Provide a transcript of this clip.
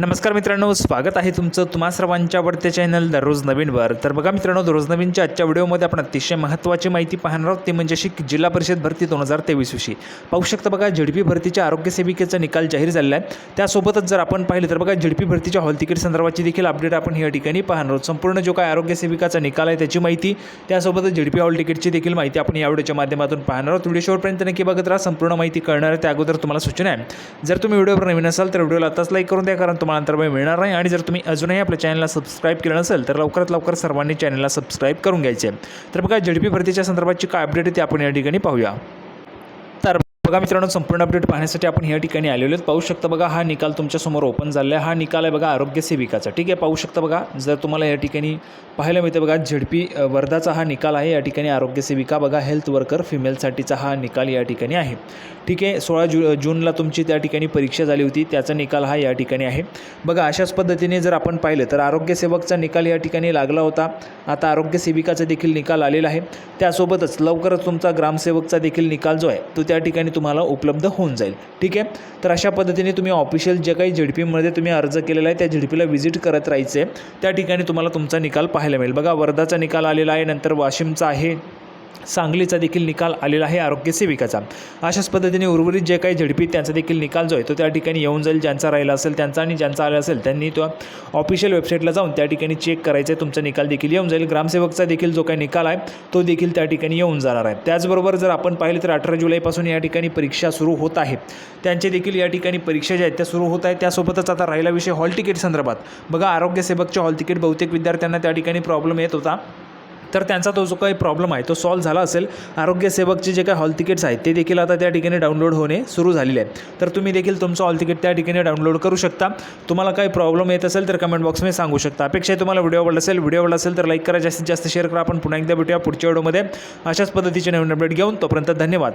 नमस्कार मित्रांनो स्वागत आहे तुमचं तुम्हा सर्वांच्या आवडत्या चॅनल दररोज नवीनवर तर बघा मित्रांनो दररोज नवीनच्या आजच्या व्हिडिओमध्ये आपण अतिशय महत्त्वाची माहिती पाहणार आहोत. ते म्हणजे अशी जिल्हा परिषद भरती दोन हजार तेवीस विषयी. पाहू शकता बघा झेडपी भरतीच्या आरोग्य सेविकेचा निकाल जाहीर झालेला आहे. त्यासोबतच जर आपण पाहिलं तर बघा झेडपी भरतीच्या हॉल तिकीट संदर्भाची देखील अपडेट आपण या ठिकाणी पाहणार आहोत. संपूर्ण जो काय आरोग्य सेविकाचा निकाल आहे त्याची माहिती त्यासोबतच झेडपी हॉल तिकीटची देखील माहिती आपण या व्हिडिओच्या माध्यमातून पाहणार आहोत. व्हिडिओ शेवटपर्यंत नक्की बघत राहा. संपूर्ण माहिती कळणार आहे त्या अगोदर तुम्हाला सूचना आहे. जर तुम्ही व्हिडिओवर नवीन असाल तर व्हिडिओला आताच लाईक करून द्या कारण तुम्हाला अंतर्भय मिळणार नाही. आणि जर तुम्ही अजूनही आपल्या चॅनलला सबस्क्राईब केलं नसेल तर लवकरात लवकर सर्वांनी चॅनलला सबस्क्राईब करून घ्यायचे. तर बघा झेडपी भरतीच्या संदर्भाची काय अपडेट आहे ते आपण या ठिकाणी पाहूया. बघा मित्रांनो संपूर्ण अपडेट पाहण्यासाठी आपण या ठिकाणी आलेलो आहेत. पाहू शकता बघा हा निकाल तुमच्यासमोर ओपन झाला आहे. हा निकाल आहे बघा आरोग्य सेविकाचा. ठीक आहे पाहू शकता बघा जर तुम्हाला या ठिकाणी पाहायला मिळतं बघा झेडपी वर्धाचा हा निकाल आहे. या ठिकाणी आरोग्य सेविका बघा हेल्थ वर्कर फिमेलसाठीचा हा निकाल या ठिकाणी आहे. ठीक आहे सोळा जू जूनला तुमची त्या ठिकाणी परीक्षा झाली होती त्याचा निकाल हा या ठिकाणी आहे. बघा अशाच पद्धतीने जर आपण पाहिलं तर आरोग्यसेवकचा निकाल या ठिकाणी लागला होता. आता आरोग्य सेविकाचा देखील निकाल आलेला आहे. त्यासोबतच लवकरच तुमचा ग्रामसेवकचा देखील निकाल जो आहे तो त्या ठिकाणी तुम्हाला उपलब्ध होऊन जाईल. ठीक आहे? तर अशा पद्धतीने तुम्ही ऑफिशियल जे काही झेडपीमध्ये तुम्ही अर्ज केलेला आहे त्या झेडपीला व्हिजिट करत राहायचं आहे त्या ठिकाणी तुम्हाला तुमचा निकाल पाहायला मिळेल. बघा वर्धाचा निकाल आलेला आहे नंतर वाशिमचा आहे. सांगलीचा देखील निकाल आलेला आहे आरोग्य सेविकाचा. अशाच पद्धतीने उर्वरित जे काही झडपी त्यांचा देखील निकाल जो आहे तो त्या ठिकाणी येऊन जाईल. ज्यांचा राहिला असेल त्यांचा आणि ज्यांचा आला असेल त्यांनी तो ऑफिशियल वेबसाईटला जाऊन त्या ठिकाणी चेक करायचं आहे. तुमचा निकाल देखील येऊन जाईल. ग्रामसेवकचा देखील जो काही निकाल आहे तो देखील त्या ठिकाणी येऊन जाणार आहे. त्याचबरोबर जर आपण पाहिलं तर अठरा जुलैपासून या ठिकाणी परीक्षा सुरू होत आहे. त्यांचे देखील या ठिकाणी परीक्षा ज्या आहेत त्या सुरू होत आहेत. त्यासोबतच आता राहिला विषय हॉल तिकीट संदर्भात. बघा आरोग्य सेवकच्या हॉल तिकीट बहुतेक विद्यार्थ्यांना त्या ठिकाणी प्रॉब्लेम येत होता. तर त्यांचा तो जो काही प्रॉब्लेम आहे तो सॉल्व्ह झाला असेल. आरोग्य सेवकचे जे काही हॉल तिकीट्स आहेत ते देखील आता त्या ठिकाणी डाउनलोड होणे सुरू झालेले आहे तर तुम्ही देखील तुमचं हॉल तिकीट त्या ठिकाणी डाउनलोड करू शकता. तुम्हाला काही प्रॉब्लेम येत असेल तर कमेंट बॉक्समध्ये सांगू शकता. अपेक्षा आहे तुम्हाला व्हिडिओ आवडला असेल व्हिडिओ आवडला असेल तर लाईक करा. जास्तीत जास्त शेअर करा. आपण पुन्हा एकदा भेटूया पुढच्या व्हिडिओमध्ये अशाच पद्धतीचे नवीन अपडेट घेऊन तोपर्यंत धन्यवाद.